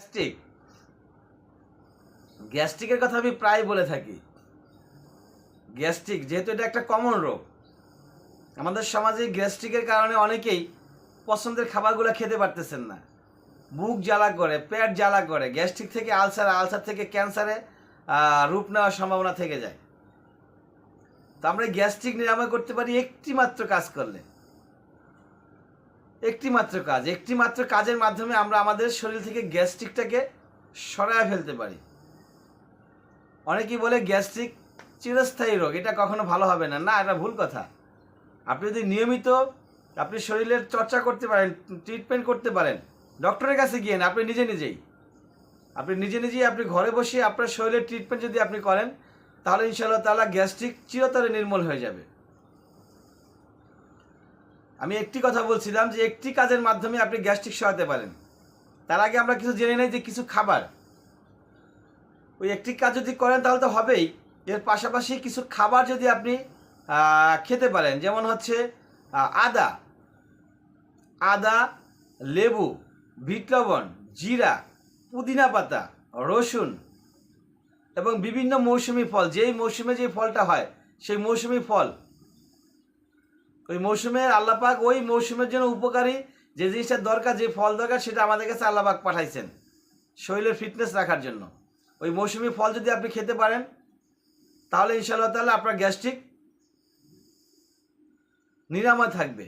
Gastric? গ্যাস্ট্রিকের কথা আমি প্রায় বলে থাকি। গ্যাস্ট্রিক, যেহেতু এটা একটা কমন রোগ। আমাদের সমাজে গ্যাস্ট্রিকের কারণে অনেকেই পছন্দের খাবারগুলো খেতে পারতেছেন না। বুক জ্বালা করে, পেট জ্বালা করে, গ্যাস্ট্রিক থেকে আলসার আলসার থেকে ক্যান্সারে রূপ নেওয়ার সম্ভাবনা থেকে যায়। তো আমরা গ্যাস্ট্রিক নিরাময় করতে পারি একটি মাত্র কাজ করলে। একটি মাত্র কাজ একটি মাত্র কাজের মাধ্যমে আমরা আমাদের শরীর থেকে গ্যাস্ট্রিকটাকে সরায় ফেলতে পারি। অনেকেই বলে গ্যাস্ট্রিক চিরস্থায়ী রোগ, এটা কখনো ভালো হবে না। না, এটা ভুল কথা। আপনি যদি নিয়মিত আপনি শরীরের চর্চা করতে পারেন, ট্রিটমেন্ট করতে পারেন, ডক্টরের কাছে গিয়ে না, আপনি নিজে নিজেই। আপনি নিজে নিজেই আপনি ঘরে বসে আপনার শরীরের ট্রিটমেন্ট যদি আপনি করেন, তাহলে ইনশাআল্লাহ তাআলা গ্যাস্ট্রিক চিরতরে নির্মূল হয়ে যাবে। আমি একটি কথা বলছিলাম যে একটি কাজের মাধ্যমে আপনি গ্যাস্ট্রিক সরাতে পারেন। তার আগে আমরা কিছু জেনে নেই যে কিছু খাবার। ওই একটি কাজ যদি করেন তাহলে তো হবেই। এর পাশাপাশি কিছু খাবার যদি আপনি খেতে পারেন, যেমন হচ্ছে আদা। আদা, লেবু, বিট লবণ, জিরা, পুদিনা পাতা, রসুন এবং বিভিন্ন মৌসুমি ফল। যেই মৌসুমে যে ফলটা হয়, সেই মৌসুমি ফল ওই মৌসুমের আল্লাপাক ওই মৌসুমের জন্য উপকারী যে জিনিসটা দরকার, যে ফল দরকার, সেটা আমাদের কাছে আল্লাপাক পাঠাইছেন। শরীরের ফিটনেস রাখার জন্য। ওই মৌসুমি ফল যদি আপনি খেতে পারেন, তাহলে ইনশাআল্লাহ তাহলে আপনার গ্যাস্ট্রিক নিরাময় থাকবে।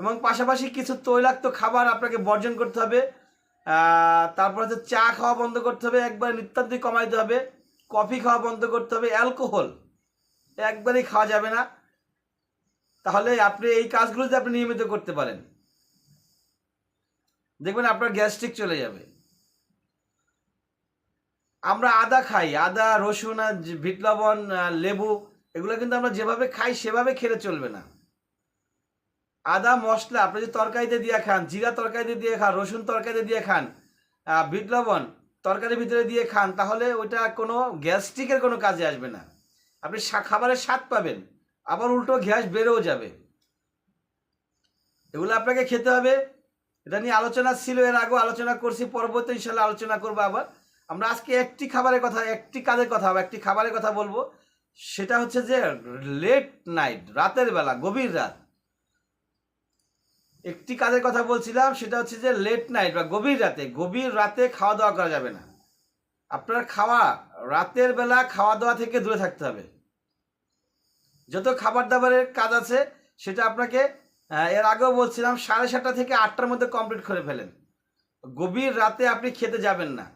এবং পাশাপাশি কিছু তৈলাক্ত খাবার আপনাকে বর্জন করতে হবে। তারপর হচ্ছে চা খাওয়া বন্ধ করতে হবে, একবার নিত্যান্তই কমাইতে হবে। কফি খাওয়া বন্ধ করতে হবে, অ্যালকোহল একবারই খাওয়া যাবে না। তাহলে আপনি এই কাজগুলো যদি আপনি নিয়মিত করতে পারেন। দেখবেন আপনার গ্যাস্ট্রিক চলে যাবে। আমরা আদা খাই, আদা, রসুন, আর যে বিট লবণ লেবু, এগুলো কিন্তু আমরা যেভাবে খাই সেভাবে খেলে চলবে না। আদা, মশলা, আপনি যদি তরকারিতে দিয়ে খান, জিরা তরকারিতে দিয়ে খান, রসুন তরকারিতে দিয়ে খান বিট লবণ তরকারির ভিতরে দিয়ে খান, তাহলে ওইটা কোনো গ্যাস্ট্রিকের কোনো কাজে আসবে না। আপনি খাবারের স্বাদ পাবেন। আবার উল্টো গ্যাস বেড়েও যাবে। এগুলো আপনাকে খেতে হবে। এটা নিয়ে আলোচনা ছিল, এর আগেও আলোচনা করছি, পরবর্তী ইনশাল্লাহ আলোচনা করব আবার। আমরা আজকে একটি খাবারের কথা, একটি কাজের কথা, একটি খাবারের কথা বলব। সেটা হচ্ছে যে লেট নাইট রাতের বেলা, গভীর রাত। একটি কাজের কথা বলছিলাম, সেটা হচ্ছে যে লেট নাইট বা গভীর রাতে গভীর রাতে খাওয়া দাওয়া করা যাবে না। আপনার খাওয়া, রাতের বেলা খাওয়া দাওয়া থেকে দূরে থাকতে হবে। যত খাবার দাবারের কাজ আছে, সেটা আপনাকে এর আগেও বলছিলাম, সাড়ে সাতটা থেকে আটটার মধ্যে কমপ্লিট করে ফেলেন। গভীর রাতে আপনি খেতে যাবেন না।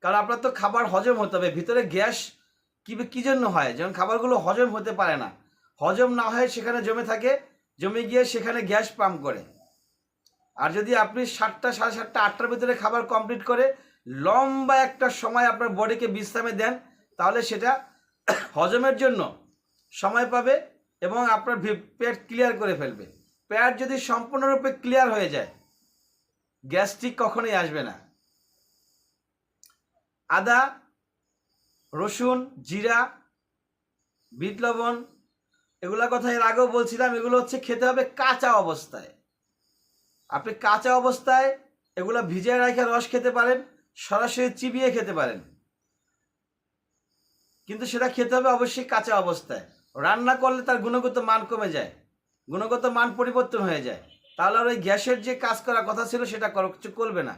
কারণ আপনার তো খাবার হজম হতে হবে। ভিতরে গ্যাস কি কী জন্য হয়? যেমন খাবারগুলো হজম হতে পারে না। হজম না হয় সেখানে জমে থাকে, জমে গিয়ে সেখানে গ্যাস পাম্প করে। আর যদি আপনি সাতটা, সাড়ে সাতটা, আটটার ভিতরে খাবার কমপ্লিট করে লম্বা একটা সময় আপনার বডিকে বিশ্রামে দেন, তাহলে সেটা হজমের জন্য সময় পাবে এবং আপনার পেট ক্লিয়ার করে ফেলবে। পেট যদি সম্পূর্ণরূপে ক্লিয়ার হয়ে যায়, গ্যাস্ট্রিক কখনোই আসবে না। আদা, রসুন, জিরা, বিট লবণ, এগুলোর কথা এর আগেও বলছিলাম, এগুলো হচ্ছে খেতে হবে কাঁচা অবস্থায়। আপনি কাঁচা অবস্থায় এগুলো ভিজিয়ে রেখে রস খেতে পারেন, সরাসরি চিবিয়ে খেতে পারেন। কিন্তু সেটা খেতে হবে অবশ্যই কাঁচা অবস্থায়। রান্না করলে তার গুণগত মান কমে যায়, গুণগত মান পরিবর্তন হয়ে যায়। তাহলে আর ওই গ্যাসের যে কাজ করার কথা ছিল সেটা কিছু করবে না।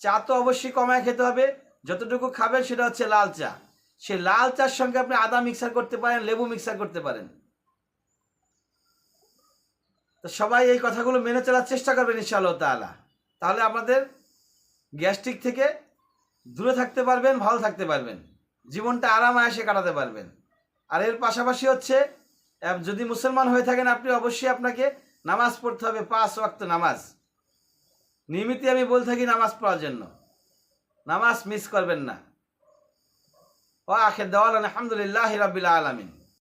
চা তো অবশ্যই কমায় খেতে হবে, যতটুকু খাবেন সেটা হচ্ছে লাল চা। সেই লাল চার সঙ্গে আপনি আদা মিক্সার করতে পারেন, লেবু মিক্সার করতে পারেন। তো সবাই এই কথাগুলো মেনে চলার চেষ্টা করবেন ইনশাআল্লাহ তাআলা। তাহলে আপনাদের গ্যাস্ট্রিক থেকে দূরে থাকতে পারবেন, ভালো থাকতে পারবেন। জীবনটা আরাম আয়াসে কাটাতে পারবেন। আর এর পাশাপাশি হচ্ছে যদি মুসলমান হয়ে থাকেন, আপনি অবশ্যই আপনাকে নামাজ পড়তে হবে, পাঁচ ওয়াক্ত নামাজ। নিয়মিত আমি বলে থাকি, নামাজ পড়ার জন্য। নামাজ মিস করবেন না। ও আখের দেওয়াল আলহামদুলিল্লাহ রাবিল আলমিন।